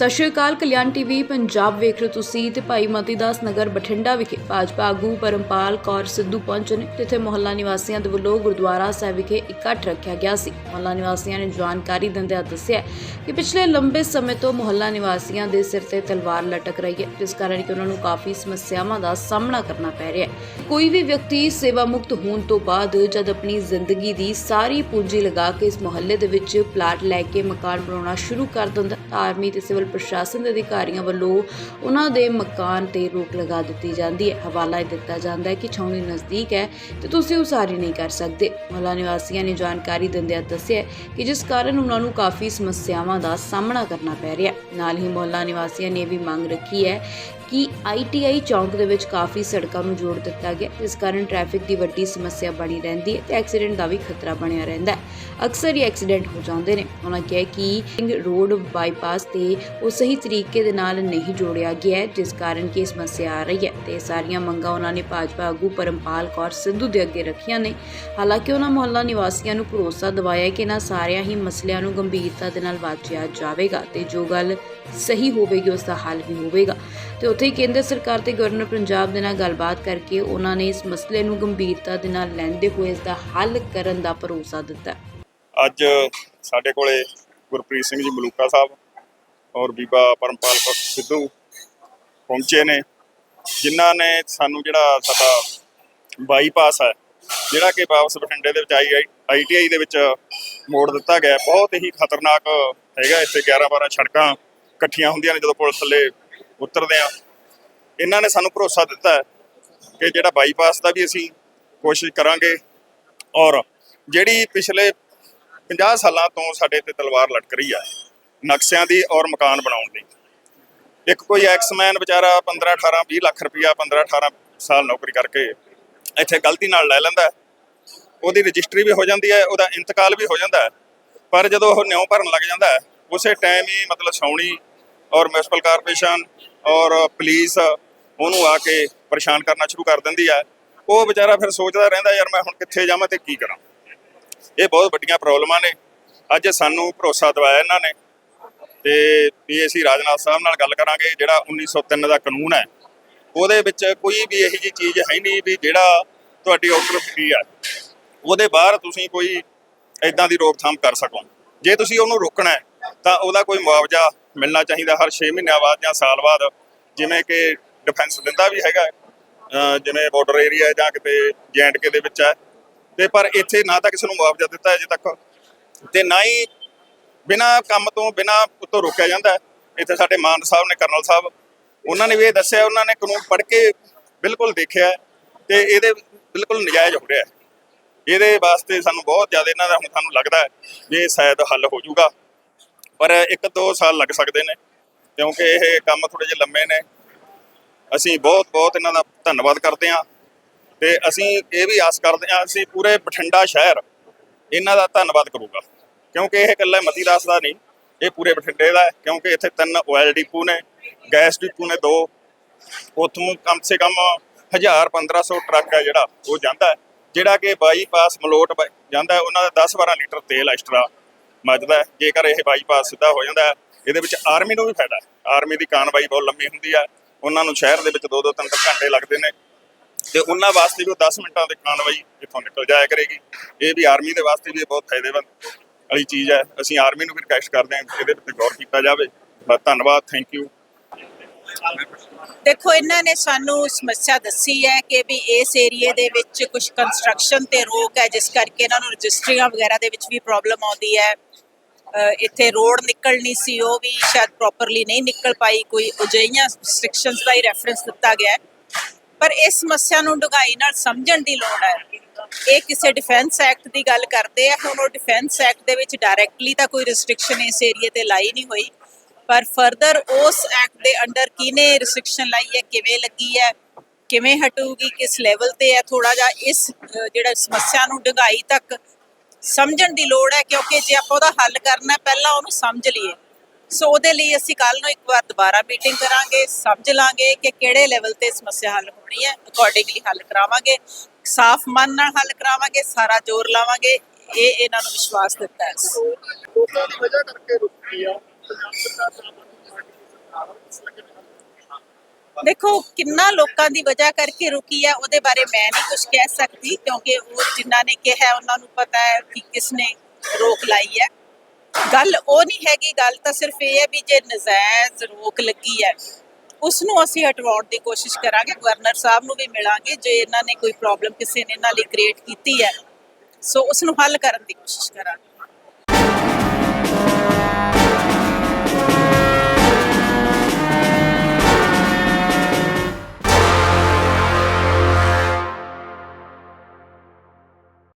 ਸਤਿ ਸ਼੍ਰੀ ਅਕਾਲ, ਕਲਿਆਣ ਟੀਵੀ ਪੰਜਾਬ ਵੇਖ ਰਹੇ ਤੁਸੀਂ ਤੇ ਭਾਈ ਮਤੀ ਦਾਸ ਨਗਰ ਬਠਿੰਡਾ ਵਿਖੇ ਭਾਜਪਾ ਆਗੂ ਪਰਮਪਾਲ ਕੌਰ ਸਿੱਧੂ ਪਹੁੰਚੇ ਨੇ, ਜਿੱਥੇ ਮੁਹੱਲਾ ਨਿਵਾਸੀਆਂ ਦੇ ਵੱਲੋਂ ਗੁਰਦੁਆਰਾ ਸਾਹਿਬ ਵਿਖੇ ਇਕੱਠ ਰੱਖਿਆ ਗਿਆ ਸੀ। ਮੁਹੱਲਾ ਨਿਵਾਸੀਆਂ ਨੇ ਜਾਣਕਾਰੀ ਦਿੰਦਿਆਂ ਦੱਸਿਆ ਕਿ ਪਿਛਲੇ ਲੰਬੇ ਸਮੇਂ ਤੋਂ ਮੁਹੱਲਾ ਨਿਵਾਸੀਆਂ ਦੇ ਸਿਰ ਤੇ ਤਲਵਾਰ ਲਟਕ ਰਹੀ ਹੈ, ਜਿਸ ਕਾਰਨ ਕਿ ਉਹਨਾਂ ਨੂੰ ਕਾਫੀ ਸਮੱਸਿਆਵਾਂ ਦਾ ਸਾਹਮਣਾ ਕਰਨਾ ਪੈ ਰਿਹਾ ਹੈ। ਕੋਈ ਵੀ ਵਿਅਕਤੀ ਸੇਵਾ ਮੁਕਤ ਹੋਣ ਤੋਂ ਬਾਅਦ ਜਦ ਆਪਣੀ ਜ਼ਿੰਦਗੀ ਦੀ ਸਾਰੀ ਪੂੰਜੀ ਲਗਾ ਕੇ ਇਸ ਮੁਹੱਲੇ ਦੇ ਵਿੱਚ ਪਲਾਟ ਲੈ ਕੇ ਮਕਾਨ ਬਣਾਉਣਾ ਸ਼ੁਰੂ ਕਰ ਦਿੰਦਾ ਤਾਂ ਆਰਮੀ ਤੇ ਸਿਵਲ ਪ੍ਰਸ਼ਾਸਨ ਦੇ ਅਧਿਕਾਰੀਆਂ ਵੱਲੋਂ ਉਹਨਾਂ ਦੇ ਮਕਾਨ ਤੇ ਰੋਕ ਲਗਾ ਦਿੱਤੀ ਜਾਂਦੀ ਹੈ। ਹਵਾਲਾ ਦਿੱਤਾ ਜਾਂਦਾ ਹੈ ਕਿ ਛਾਉਣੀ ਨਜ਼ਦੀਕ ਹੈ ਤੇ ਤੁਸੀਂ ਉਸਾਰੀ ਨਹੀਂ ਕਰ ਸਕਦੇ। ਮੁਹੱਲਾ ਨਿਵਾਸੀਆਂ ਨੇ ਜਾਣਕਾਰੀ ਦਿੰਦਿਆਂ ਦੱਸਿਆ ਕਿ ਜਿਸ ਕਾਰਨ ਉਹਨਾਂ ਨੂੰ ਕਾਫੀ ਸਮੱਸਿਆਵਾਂ ਦਾ ਸਾਹਮਣਾ ਕਰਨਾ ਪੈ ਰਿਹਾ ਨਾਲ ਹੀ ਮੁਹੱਲਾ ਨਿਵਾਸੀਆਂ ਨੇ ਇਹ ਵੀ ਮੰਗ ਰੱਖੀ ਹੈ ਕਿ ਆਈਟੀਆਈ ਚੌਂਕ ਦੇ ਵਿੱਚ ਕਾਫੀ ਸੜਕਾਂ ਨੂੰ ਜੋੜ ਦਿੱਤਾ ਗਿਆ। ਜਿਸ ਕਾਰਨ ਟ੍ਰੈਫਿਕ ਦੀ ਵੱਡੀ ਸਮੱਸਿਆ ਬਣੀ ਰਹਿੰਦੀ ਹੈ ਤੇ ਐਕਸੀਡੈਂਟ ਦਾ ਵੀ ਖਤਰਾ ਬਣਿਆ ਰਹਿੰਦਾ ਹੈ। ਅਕਸਰ ਹੀ ਐਕਸੀਡੈਂਟ ਹੋ ਜਾਂਦੇ ਨੇ। ਉਹਨਾਂ ਕਿਹਾ ਕਿ ਰਿੰਗ ਰੋਡ ਬਾਈਪਾਸ ਤੇ ਉਹ ਸਹੀ ਤਰੀਕੇ ਦੇ ਨਾਲ ਨਹੀਂ ਜੋੜਿਆ ਗਿਆ ਹੈ, ਜਿਸ ਕਾਰਨ ਕਿ ਇਹ ਸਮੱਸਿਆ ਆ ਰਹੀ ਹੈ ਤੇ ਇਹ ਸਾਰੀਆਂ ਮੰਗਾਂ ਉਹਨਾਂ ਨੇ ਭਾਜਪਾ ਆਗੂ ਪਰਮਪਾਲ ਕੌਰ ਸਿੱਧੂ ਦੇ ਅੱਗੇ ਰੱਖੀਆਂ ਨੇ। ਹਾਲਾਂਕਿ ਉਹਨਾਂ ਮੁਹੱਲਾ ਨਿਵਾਸੀਆਂ ਨੂੰ ਭਰੋਸਾ ਦਿਵਾਇਆ ਕਿ ਇਹਨਾਂ ਸਾਰਿਆਂ ਹੀ ਮਸਲਿਆਂ ਨੂੰ ਗੰਭੀਰਤਾ ਦੇ ਨਾਲ ਵਾਚਿਆ ਜਾਵੇਗਾ ਤੇ ਜੋ ਗੱਲ ਸਹੀ ਹੋਵੇਗੀ ਉਸ ਦਾ ਹੱਲ ਵੀ ਹੋਵੇਗਾ। ਤੇ ਉੱਥੇ ਕੇਂਦਰ ਸਰਕਾਰ ਤੇ ਗਵਰਨਰ ਪੰਜਾਬ ਦੇ ਨਾਲ ਗੱਲਬਾਤ ਕਰਕੇ ਉਹਨਾਂ ਨੇ ਇਸ ਮਸਲੇ ਨੂੰ ਗੰਭੀਰਤਾ ਦੇ ਨਾਲ ਲੈਂਦੇ ਹੋਏ ਇਸ ਦਾ ਹੱਲ ਕਰਨ ਦਾ ਭਰੋਸਾ ਦਿੱਤਾ। ਅੱਜ ਸਾਡੇ ਕੋਲੇ ਗੁਰਪ੍ਰੀਤ ਸਿੰਘ ਜੀ ਮਲੂਕਾ ਸਾਹਿਬ ਔਰ ਬੀਬਾ ਪਰਮਪਾਲ ਸਿੱਧੂ ਪਹੁੰਚੇ ਨੇ, ਜਿਨ੍ਹਾਂ ਨੇ ਸਾਨੂੰ ਜਿਹੜਾ ਸਾਡਾ ਬਾਈਪਾਸ ਹੈ, ਜਿਹੜਾ ਕਿ ਵਾਪਸ ਬਠਿੰਡੇ ਦੇ ਵਿੱਚ ਆਈ ਆਈਟੀਆਈ ਦੇ ਵਿੱਚ ਮੋੜ ਦਿੱਤਾ ਗਿਆ ਬਹੁਤ ਹੀ ਖਤਰਨਾਕ ਹੈਗਾ ਇੱਥੇ 11 12 ਸੜਕਾਂ ਇਕੱਠੀਆਂ ਹੁੰਦੀਆਂ ਨੇ, ਜਦੋਂ ਪੁਲਿਸ ਥੱਲੇ ਉਤਰਦੇ ਆ ਇਹਨਾਂ ਨੇ ਸਾਨੂੰ ਭਰੋਸਾ ਦਿੱਤਾ ਹੈ ਕਿ ਜਿਹੜਾ ਬਾਈਪਾਸ ਦਾ ਵੀ ਅਸੀਂ ਕੋਸ਼ਿਸ਼ ਕਰਾਂਗੇ ਔਰ ਜਿਹੜੀ ਪਿਛਲੇ 50 ਸਾਲਾਂ ਤੋਂ ਸਾਡੇ ਤੇ ਤਲਵਾਰ ਲਟਕ ਰਹੀ ਆ, ਨਕਸ਼ਿਆਂ ਦੀ ਔਰ ਮਕਾਨ ਬਣਾਉਣ ਦੀ। ਇੱਕ ਕੋਈ ਐਕਸਮੈਨ ਵਿਚਾਰਾ 15 18 20 ਲੱਖ ਰੁਪਇਆ 15 18 ਸਾਲ ਨੌਕਰੀ ਕਰਕੇ ਇੱਥੇ ਗਲਤੀ ਨਾਲ ਲੈ ਲੈਂਦਾ ਉਹਦੀ ਰਜਿਸਟਰੀ ਵੀ ਹੋ ਜਾਂਦੀ ਹੈ, ਉਹਦਾ ਇੰਤਕਾਲ ਵੀ ਹੋ ਜਾਂਦਾ ਪਰ ਜਦੋਂ ਉਹ ਨਿਉ ਭਰਨ ਲੱਗ ਜਾਂਦਾ ਉਸੇ ਟਾਈਮ ਹੀ ਮਤਲਬ ਛਾਉਣੀ ਔਰ ਮਿਊਨਿਸਪਲ ਕਾਰਪੋਰੇਸ਼ਨ ਔਰ ਪੁਲਿਸ ਉਹਨੂੰ ਆ ਕੇ ਪਰੇਸ਼ਾਨ ਕਰਨਾ ਸ਼ੁਰੂ ਕਰ ਦਿੰਦੀ ਹੈ ਉਹ ਵਿਚਾਰਾ ਫਿਰ ਸੋਚਦਾ ਰਹਿੰਦਾ, ਯਾਰ ਮੈਂ ਹੁਣ ਕਿੱਥੇ ਜਾਵਾਂ ਤੇ ਕੀ ਕਰਾਂ? ਇਹ ਬਹੁਤ ਵੱਡੀਆਂ ਪ੍ਰੋਬਲਮਾਂ ਨੇ। ਅੱਜ ਸਾਨੂੰ ਭਰੋਸਾ ਦਿਵਾਇਆ ਇਹਨਾਂ ਨੇ ਤੇ ਵੀ ਅਸੀਂ ਰਾਜਨਾਥ ਸਾਹਿਬ ਨਾਲ ਗੱਲ ਕਰਾਂਗੇ, ਜਿਹੜਾ 1903 ਦਾ ਕਾਨੂੰਨ ਹੈ। ਉਹਦੇ ਵਿੱਚ ਕੋਈ ਵੀ ਇਹੋ ਜਿਹੀ ਚੀਜ਼ ਹੈ ਨਹੀਂ ਵੀ ਜਿਹੜਾ ਤੁਹਾਡੀ ਆਰਡਰ ਫਰੀ ਹੈ ਉਹਦੇ ਬਾਹਰ ਤੁਸੀਂ ਕੋਈ ਇਦਾਂ ਦੀ ਰੋਕਥਾਮ ਕਰ ਸਕੋ। ਜੇ ਤੁਸੀਂ ਉਹਨੂੰ ਰੋਕਣਾ ਹੈ, ਤਾਂ ਉਹਦਾ ਕੋਈ ਮੁਆਵਜ਼ਾ ਮਿਲਣਾ ਚਾਹੀਦਾ ਹਰ 6 ਮਹੀਨਿਆਂ ਬਾਅਦ ਜਾਂ ਸਾਲ ਬਾਅਦ। ਜਿਵੇਂ ਕਿ ਡਿਫੈਂਸ ਦਿੰਦਾ ਵੀ ਹੈਗਾ ਜਿਵੇਂ ਬਾਰਡਰ ਏਰੀਆ ਜਾਂ ਕਿਤੇ ਜੈਂਟਕੇ ਦੇ ਵਿੱਚ ਹੈ। ਤੇ ਪਰ ਇੱਥੇ ਨਾ ਤਾਂ ਕਿਸੇ ਨੂੰ ਮੁਆਵਜ਼ਾ ਦਿੱਤਾ ਅਜੇ ਤੱਕ। ਤੇ ਨਾ ਹੀ ਬਿਨਾ ਕੰਮ ਤੋਂ, ਬਿਨਾ ਉਤੋਂ ਰੋਕਿਆ ਜਾਂਦਾ ਇੱਥੇ ਸਾਡੇ ਮਾਨ ਸਾਹਿਬ ਨੇ, ਕਰਨਲ ਸਾਹਿਬ, ਉਹਨਾਂ ਨੇ ਵੀ ਇਹ ਦੱਸਿਆ, ਉਹਨਾਂ ਨੇ ਕਾਨੂੰਨ ਪੜ੍ਹ ਕੇ ਬਿਲਕੁਲ ਦੇਖਿਆ ਹੈ ਤੇ ਇਹਦੇ ਬਿਲਕੁਲ ਨਜਾਇਜ਼ ਹੋ ਰਿਹਾ ਇਹਦੇ ਵਾਸਤੇ ਸਾਨੂੰ ਬਹੁਤ ਜ਼ਿਆਦਾ ਇਹਨਾਂ ਦਾ ਹੁਣ ਸਾਨੂੰ ਲੱਗਦਾ ਹੈ ਵੀ ਸ਼ਾਇਦ ਹੱਲ ਹੋ ਜਾਊਗਾ। ਪਰ ਇੱਕ ਦੋ ਸਾਲ ਲੱਗ ਸਕਦੇ ਨੇ, ਕਿਉਂਕਿ ਇਹ ਕੰਮ ਥੋੜੇ ਜਿਹੇ ਲੰਮੇ ਨੇ। ਅਸੀਂ ਬਹੁਤ ਬਹੁਤ ਇਹਨਾਂ ਦਾ ਧੰਨਵਾਦ ਕਰਦੇ ਹਾਂ ਤੇ ਅਸੀਂ ਇਹ ਵੀ ਆਸ ਕਰਦੇ ਹਾਂ ਅਸੀਂ ਪੂਰੇ ਬਠਿੰਡਾ ਸ਼ਹਿਰ ਇਹਨਾਂ ਦਾ ਧੰਨਵਾਦ ਕਰੂਗਾ। ਕਿਉਂਕਿ ਇਹ ਇਕੱਲਾ ਮਤੀ ਦਾਸ ਦਾ ਨਹੀਂ, ਇਹ ਪੂਰੇ ਬਠਿੰਡੇ ਦਾ ਹੈ, ਕਿਉਂਕਿ ਇੱਥੇ ਤਿੰਨ ਆਇਲ ਡਿਪੂ ਨੇ ਗੈਸ ਡਿਪੂ ਨੇ ਦੋ, ਉੱਥੋਂ ਕਮ ਸੇ ਕਮ 1000 1500 ਟਰੱਕ ਹੈ ਜਿਹੜਾ, ਉਹ ਜਾਂਦਾ ਜਿਹੜਾ ਕਿ ਬਾਈਪਾਸ ਮਲੋਟ ਜਾਂਦਾ ਉਹਨਾਂ ਦਾ 10 12 ਲੀਟਰ ਤੇਲ ਐਕਸਟਰਾ ਮੱਚਦਾ ਜੇਕਰ ਇਹ ਬਾਈਪਾਸ ਸਿੱਧਾ ਹੋ ਜਾਂਦਾ ਇਹਦੇ ਵਿੱਚ ਆਰਮੀ ਨੂੰ ਵੀ ਫਾਇਦਾ ਆਰਮੀ ਦੀ ਕਾਨਵਾਈ ਬਹੁਤ ਲੰਮੀ ਹੁੰਦੀ ਹੈ ਉਹਨਾਂ ਨੂੰ ਸ਼ਹਿਰ ਦੇ ਵਿੱਚ 2-2 3 ਘੰਟੇ ਲੱਗਦੇ ਨੇ। ਤੇ ਉਹਨਾਂ ਵਾਸਤੇ ਵੀ ਉਹ 10 ਮਿੰਟਾਂ ਦੇ ਕਾਰਵਾਈ ਇੱਥੋਂ ਨਿਕਲ ਜਾਇਆ ਕਰੇਗੀ। ਇਹ ਵੀ ਆਰਮੀ ਦੇ ਵਾਸਤੇ ਵੀ ਇਹ ਬਹੁਤ ਫਾਇਦੇਮੰਦ ਵਾਲੀ ਚੀਜ਼ ਹੈ। ਅਸੀਂ ਆਰਮੀ ਨੂੰ ਵੀ ਰਿਕਵੈਸਟ ਕਰਦੇ ਹਾਂ ਕਿ ਇਹਦੇ ਉੱਤੇ ਗੌਰ ਕੀਤਾ ਜਾਵੇ। ਬਸ ਧੰਨਵਾਦ ਥੈਂਕ ਯੂ ਦੇਖੋ ਇਹਨਾਂ ਨੇ ਸਾਨੂੰ ਸਮੱਸਿਆ ਦੱਸੀ ਹੈ ਕਿ ਵੀ ਇਸ ਏਰੀਏ ਦੇ ਵਿੱਚ ਕੁਝ ਕੰਸਟਰਕਸ਼ਨ ਤੇ ਰੋਕ ਹੈ ਜਿਸ ਕਰਕੇ ਇਹਨਾਂ ਨੂੰ ਰਜਿਸਟਰੀਆਂ ਵਗੈਰਾ ਦੇ ਵਿੱਚ ਵੀ ਪ੍ਰੋਬਲਮ ਆਉਂਦੀ ਹੈ। ਅ, ਇੱਥੇ ਰੋਡ ਨਿਕਲਣੀ ਸੀ, ਉਹ ਵੀ ਸ਼ਾਇਦ ਪ੍ਰੋਪਰਲੀ ਨਹੀਂ ਨਿਕਲ ਪਾਈ, ਕੋਈ ਅਜਿਹੀਆਂ ਰਿਸਟ੍ਰਿਕਸ਼ਨਸ ਦਾ ਹੀ ਰੈਫਰੈਂਸ ਦਿੱਤਾ ਗਿਆ ਪਰ ਇਸ ਸਮੱਸਿਆ ਨੂੰ ਡੂੰਘਾਈ ਨਾਲ ਸਮਝਣ ਦੀ ਲੋੜ ਹੈ। ਇਹ ਕਿਸੇ ਡਿਫੈਂਸ ਐਕਟ ਦੀ ਗੱਲ ਕਰਦੇ ਆ, ਹੁਣ ਉਹ ਡਿਫੈਂਸ ਐਕਟ ਦੇ ਵਿੱਚ ਡਾਇਰੈਕਟਲੀ ਤਾਂ ਕੋਈ ਰਿਸਟ੍ਰਿਕਸ਼ਨ ਇਸ ਏਰੀਏ ਤੇ ਲਾਈ ਨਹੀਂ ਹੋਈ। ਪਰ ਫਰਦਰ ਉਸ ਐਕਟ ਦੇ ਅੰਡਰ ਕਿਨੇ ਰਿਸਟ੍ਰਿਕਸ਼ਨ ਲਾਈ ਹੈ, ਕਿਵੇਂ ਲੱਗੀ ਹੈ, ਕਿਵੇਂ ਹਟੂਗੀ, ਕਿਸ ਲੈਵਲ ਤੇ ਹੈ ਥੋੜਾ ਜਿਹਾ ਇਸ ਜਿਹੜਾ ਸਮੱਸਿਆ ਨੂੰ ਡੂੰਘਾਈ ਤੱਕ ਸਮਝਣ ਦੀ ਲੋੜ ਹੈ, ਕਿਉਂਕਿ ਜੇ ਆਪਾਂ ਉਹਦਾ ਹੱਲ ਕਰਨਾ ਪਹਿਲਾਂ ਉਹਨੂੰ ਸਮਝ ਲਈਏ। ਸੋ ਉਹਦੇ ਲਈ ਅਸੀਂ ਕੱਲ ਨੂੰ ਇੱਕ ਵਾਰ ਦੁਬਾਰਾ ਮੀਟਿੰਗ ਕਰਾਂਗੇ, ਸਮਝ ਲਾਂਗੇ ਕਿ ਕਿਹੜੇ ਲੈਵਲ ਤੇ ਸਮੱਸਿਆ ਹੱਲ ਹੋਣੀ ਹੈ। ਅਕੋਰਡਿੰਗਲੀ ਹੱਲ ਕਰਾਵਾਂਗੇ, ਸਾਫ਼ ਮਨ ਨਾਲ ਹੱਲ ਕਰਾਵਾਂਗੇ, ਸਾਰਾ ਜ਼ੋਰ ਲਾਵਾਂਗੇ। ਇਹ ਇਹਨਾਂ ਨੂੰ ਵਿਸ਼ਵਾਸ ਦਿੱਤਾ ਹੈ। ਲੋਕਾਂ ਦੀ ਵਜ੍ਹਾ ਕਰਕੇ ਰੁਕੀ ਆ। ਪੰਜਾਬ ਸਰਕਾਰ ਦਾ ਦੇਖੋ, ਕਿੰਨਾ ਲੋਕਾਂ ਦੀ ਵਜ੍ਹਾ ਕਰਕੇ ਰੁਕੀ ਹੈ ਉਹਦੇ ਬਾਰੇ ਮੈਂ ਨਹੀਂ ਕੁਝ ਕਹਿ ਸਕਦੀ, ਕਿਉਂਕਿ ਉਹ ਜਿਨ੍ਹਾਂ ਨੇ ਕਿਹਾ, ਉਹਨਾਂ ਨੂੰ ਪਤਾ ਹੈ ਕਿ ਕਿਸ ਨੇ ਰੋਕ ਲਾਈ ਹੈ। ਗੱਲ ਉਹ ਨਹੀਂ ਹੈਗੀ, ਗੱਲ ਤਾਂ ਸਿਰਫ ਇਹ ਹੈ ਵੀ ਜੇ ਨਜਾਇਜ਼ ਰੋਕ ਲੱਗੀ ਹੈ ਉਸ ਨੂੰ ਅਸੀਂ ਹਟਵਾਉਣ ਦੀ ਕੋਸ਼ਿਸ਼ ਕਰਾਂਗੇ, ਗਵਰਨਰ ਸਾਹਿਬ ਨੂੰ ਵੀ ਮਿਲਾਂਗੇ, ਜੇ ਇਹਨਾਂ ਨੇ ਕੋਈ ਪ੍ਰੋਬਲਮ ਕਿਸੇ ਨੇ ਇਹਨਾਂ ਲਈ ਕ੍ਰੀਏਟ ਕੀਤੀ ਹੈ, ਸੋ ਉਸ ਨੂੰ ਹੱਲ ਕਰਨ ਦੀ ਕੋਸ਼ਿਸ਼ ਕਰਾਂਗੇ।